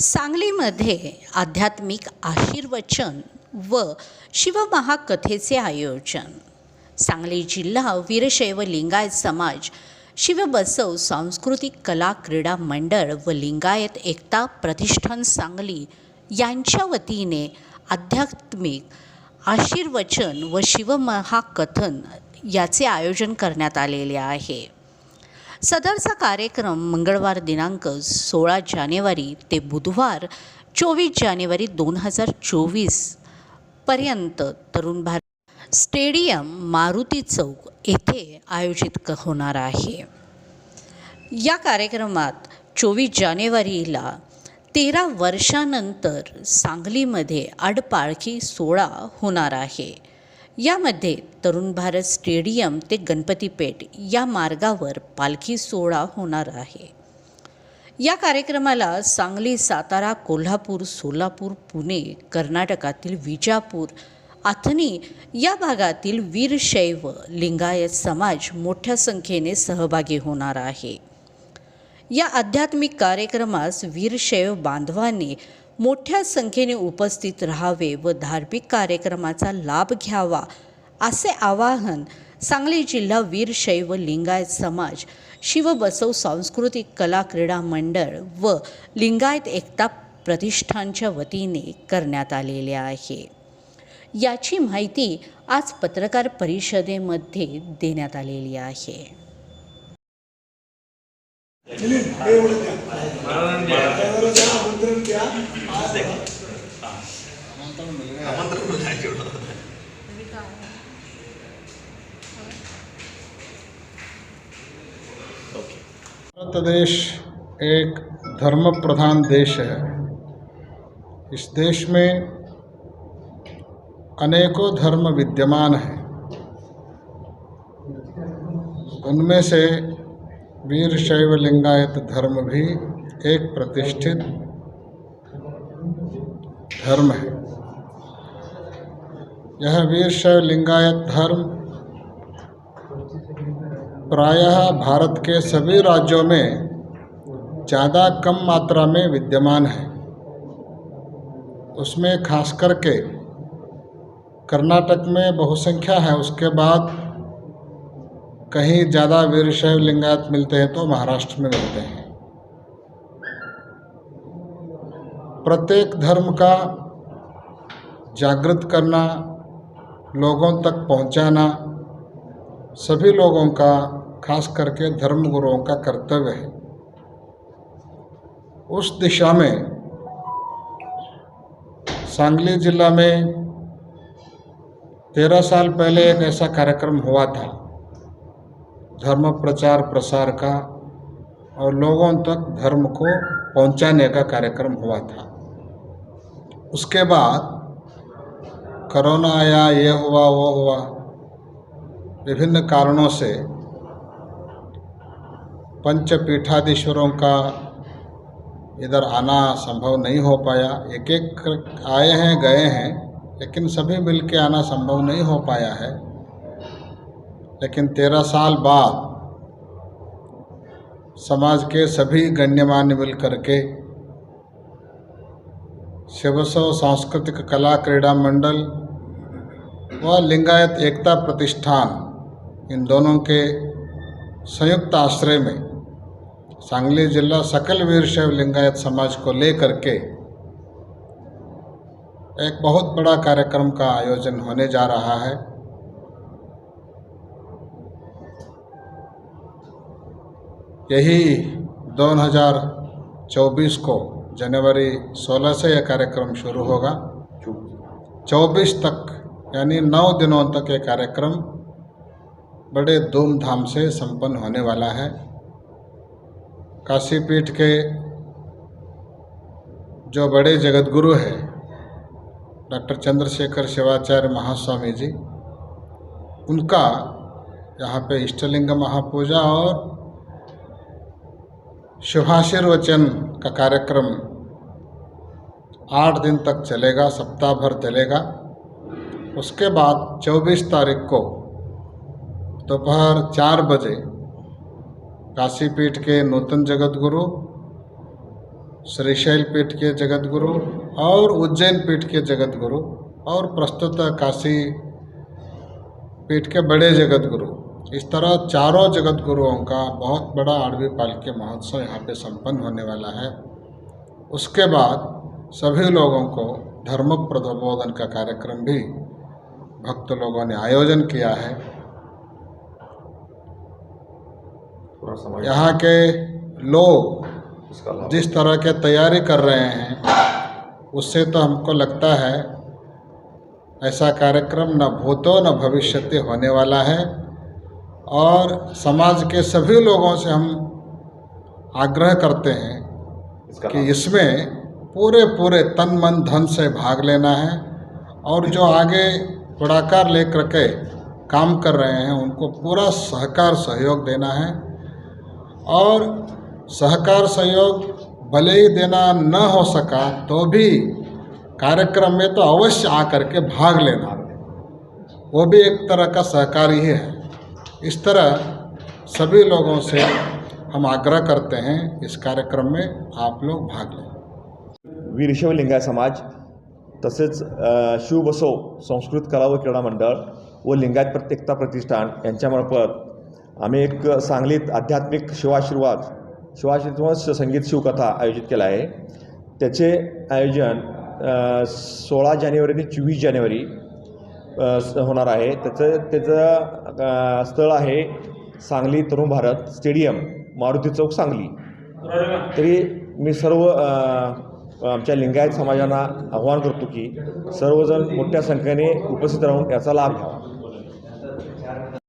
सांगलीमध्ये आध्यात्मिक आशीर्वचन व शिवमहाकथेचे आयोजन. सांगली जिल्हा वीरशैव लिंगायत समाज शिवबसव सांस्कृतिक कला क्रीडा मंडळ व लिंगायत एकता प्रतिष्ठान सांगली यांच्या वतीने आध्यात्मिक आशीर्वचन व शिवमहाकथन याचे आयोजन करण्यात आलेले आहे. सदरचा कार्यक्रम मंगळवार दिनांक सोळा जानेवारी ते बुधवार चोवीस जानेवारी दोन हजार चोवीसपर्यंत तरुण भारत स्टेडियम मारुती चौक येथे आयोजित क होणार आहे. या कार्यक्रमात चोवीस जानेवारीला तेरा वर्षानंतर सांगलीमध्ये आडपाळखी सोहळा होणार आहे. यामध्ये तरुण भारत स्टेडियम ते गणपतीपेठ या मार्गावर पालखी सोहळा होणार आहे. या कार्यक्रमाला सांगली सातारा कोल्हापूर सोलापूर पुणे कर्नाटकातील विजापूर आथनी या भागातील वीरशैव लिंगायत समाज मोठ्या संख्येने सहभागी होणार आहे. या आध्यात्मिक कार्यक्रमास वीरशैव बांधवांनी मोठ्या संख्येने उपस्थित राहावे व धार्मिक कार्यक्रमाचा लाभ घ्यावा असे आवाहन सांगली जिल्हा वीरशैव लिंगायत समाज शिवबसव सांस्कृतिक कला क्रीडा मंडळ व लिंगायत एकता प्रतिष्ठानच्या वतीने करण्यात आलेले आहे. याची माहिती आज पत्रकार परिषदेमध्ये देण्यात आलेली आहे. द्या. भारत देश एक धर्म प्रधान देश है इस देश में अनेकों धर्म विद्यमान हैं उनमें से वीर शैव लिंगायत धर्म भी एक प्रतिष्ठित धर्म है यह वीर शैव लिंगायत धर्म। प्रायः भारत के सभी राज्यों में ज़्यादा कम मात्रा में विद्यमान है। उसमें खास करके कर्नाटक में बहुसंख्या है, उसके बाद कहीं ज़्यादा वीरशैव लिंगायत मिलते हैं तो महाराष्ट्र में मिलते हैं। प्रत्येक धर्म का जागृत करना लोगों तक पहुंचाना, सभी लोगों का, खास करके धर्म गुरुओं का कर्तव्य है। उस दिशा में, सांगली जिला में तेरह साल पहले एक ऐसा कार्यक्रम हुआ था, धर्म प्रचार प्रसार का, और लोगों तक धर्म को पहुँचाने का कार्यक्रम हुआ था। उसके बाद कोरोना आया, ये हुआ, वो हुआ, विभिन्न कारणों से पंचपीठाधीश्वरों का इधर आना संभव नहीं हो पाया। एक एक आए हैं, गए हैं, लेकिन सभी मिल के आना संभव नहीं हो पाया है। लेकिन तेरह साल बाद समाज के सभी गण्यमान्य मिल करके शिवसव सांस्कृतिक कला क्रीडा मंडल व लिंगायत एकता प्रतिष्ठान, इन दोनों के संयुक्त आश्रय में सांगली जिला सकल वीरशैव लिंगायत समाज को लेकर के एक बहुत बड़ा कार्यक्रम का आयोजन होने जा रहा है। यही 2024 को जनवरी 16 से यह कार्यक्रम शुरू होगा। 24 तक, यानी नौ दिनों तक ये कार्यक्रम बड़े धूमधाम से संपन्न होने वाला है। काशी पीठ के जो बड़े जगतगुरु हैं, डॉक्टर चंद्रशेखर शिवाचार्य महास्वामी जी, उनका यहाँ पे इष्टलिंग महापूजा और शुभाशीर्वचन का कार्यक्रम आठ दिन तक चलेगा, सप्ताह भर चलेगा। उसके बाद 24 तारीख को दोपहर तो चार बजे काशीपीठ के नूतन जगत गुरु श्रीशैल पीठ के जगत गुरु और उज्जैन पीठ के जगत गुरु और प्रस्तुत काशी पीठ के बड़े जगत गुरु इस तरह चारों जगत गुरुओं का बहुत बड़ा आठवीं पालकी महोत्सव यहाँ पे संपन्न होने वाला है। उसके बाद सभी लोगों को धर्म प्रबोधन का कार्यक्रम भी भक्त लोगों ने आयोजन किया है। यहाँ के लोग जिस तरह के तैयारी कर रहे हैं उससे तो हमको लगता है ऐसा कार्यक्रम न भूतो न भविष्यते होने वाला है। और समाज के सभी लोगों से हम आग्रह करते हैं कि इसमें पूरे पूरे तन मन धन से भाग लेना है और जो आगे पुढ़ाकार लेकर के काम कर रहे हैं उनको पूरा सहकार सहयोग देना है और सहकार सहयोग भले ही देना न हो सका तो भी कार्यक्रम में तो अवश्य आकर के भाग लेना। वो भी एक तरह का सहकार ही है। इस तरह सभी लोगों से हम आग्रह करते हैं इस कार्यक्रम में आप लोग भाग लें। वीरशैव लिंगायत समाज तसेच शिवबसव संस्कृत कला व क्रीडा मंडळ व लिंगायत प्रत्येकता प्रतिष्ठान यांच्यामार्फत आम्ही एक सांगलीत आध्यात्मिक शिवाशीर्वाद शिवाशीर्वाद संगीत शिवकथा आयोजित त्याचे आयोजन सोळा जानेवारी ते चोवीस जानेवारी होणार आहे. त्याचं त्याचं स्थळ आहे सांगली तरुण भारत स्टेडियम मारुती चौक सांगली. तरी मी सर्व आमच्या लिंगायत समाजांना आव्हान करतो की सर्वजण मोठ्या संख्येने उपस्थित राहून याचा लाभ घ्यावा.